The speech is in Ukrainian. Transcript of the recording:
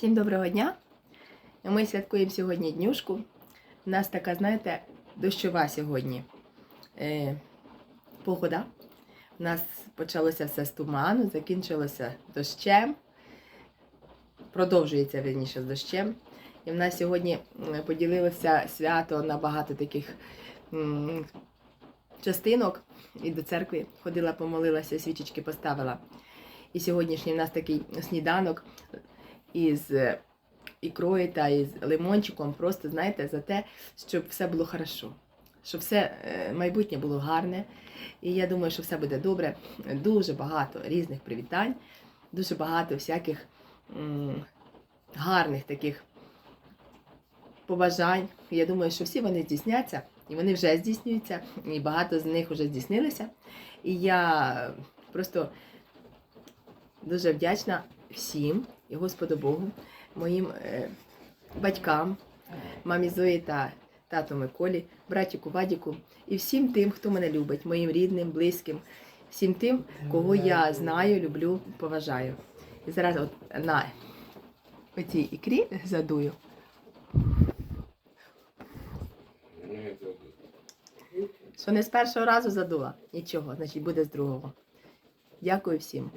Всім доброго дня! Ми святкуємо сьогодні днюшку. У нас така, знаєте, дощова сьогодні е, погода. У нас почалося все з туману, закінчилося дощем, продовжується верніше з дощем. І в нас сьогодні поділилося свято на багато таких м, частинок. І до церкви ходила, помолилася, свічечки поставила. І сьогоднішній в нас такий сніданок із е, ікрою та із лимончиком, просто знаєте, за те, щоб все було хорошо, щоб все е, майбутнє було гарне. І я думаю, що все буде добре. Дуже багато різних привітань, дуже багато всяких м, гарних таких побажань. Я думаю, що всі вони здійсняться, і вони вже здійснюються, і багато з них вже здійснилися. І я просто дуже вдячна всім і Господу Богу, моїм е, батькам, мамі Зої та тату Миколі, братіку Вадіку і всім тим, хто мене любить, моїм рідним, близьким, всім тим, кого я знаю, люблю, поважаю. І зараз от на оцій ікрі задую. Що не з першого разу задула, нічого, значить буде з другого. Дякую всім.